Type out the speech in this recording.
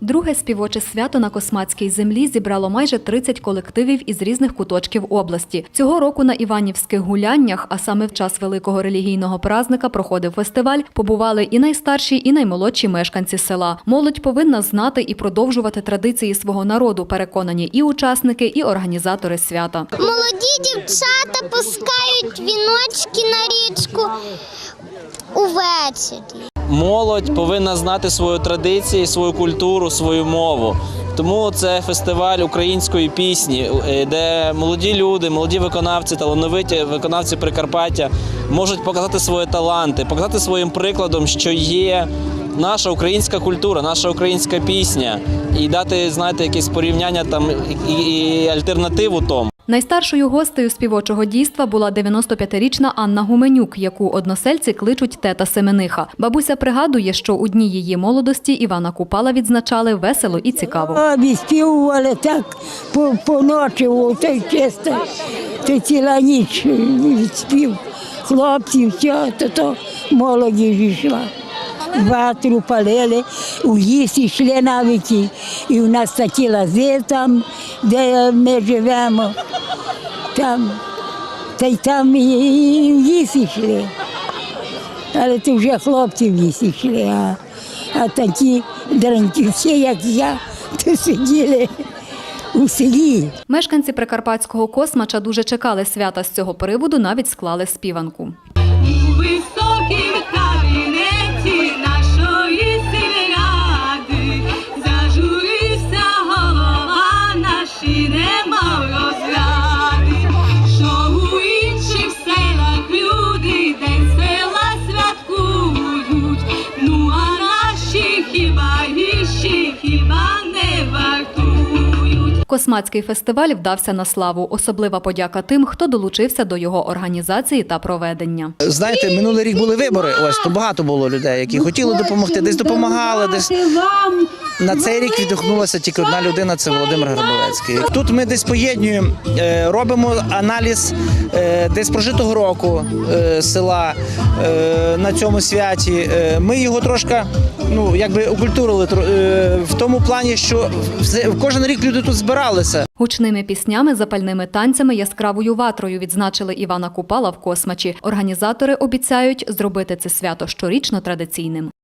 Друге співоче свято на Космацькій землі зібрало майже 30 колективів із різних куточків області. Цього року на Іванівських гуляннях, а саме в час великого релігійного празника, проходив фестиваль. Побували і найстарші, і наймолодші мешканці села. Молодь повинна знати і продовжувати традиції свого народу. Переконані і учасники, і організатори свята. Молоді дівчата пускають віночки на річку увечері. Молодь повинна знати свою традицію, свою культуру, свою мову. Тому це фестиваль української пісні, е, де молоді люди, молоді виконавці, талановиті виконавці Прикарпаття можуть показати свої таланти, показати своїм прикладом, що є наша українська культура, наша українська пісня, і дати, знаєте, якесь порівняння там і альтернативу тому. Найстаршою гостею співочого дійства була 95-річна Анна Гуменюк, яку односельці кличуть тета Семениха. Бабуся пригадує, що у дні її молодості Івана Купала відзначали весело і цікаво. А, Відспівували так по, по ночі, той чисто, то ціла ніч відспів. Хлопці, все, то, молоді ж йшла. Ватру палили, у ліс йшли навіть, і- і в нас такі лази там, де ми живемо. Там, та й там і в ліс йшли. Але то вже хлопці в ліс йшли, а, а такі дрантівці, як я, то сиділи у селі. Мешканці прикарпатського космача дуже чекали свята з цього приводу, навіть склали співанку. Космацький фестиваль вдався на славу. Особлива подяка тим, хто долучився до його організації та проведення. Знаєте, минулий рік були вибори. Ось то багато було людей, які хотіли допомогти, десь допомагали, десь на цей рік відгукнулася тільки одна людина. Це Володимир Горбовецький. Тут ми десь поєднуємо, е, робимо аналіз е, десь прожитого року е, села на цьому святі. Ми його трошки ну якби окультурили е, в тому плані, що кожен рік люди тут збиралися. Гучними піснями, запальними танцями, яскравою ватрою відзначили Івана Купала в космачі. Організатори обіцяють зробити це свято щорічно традиційним.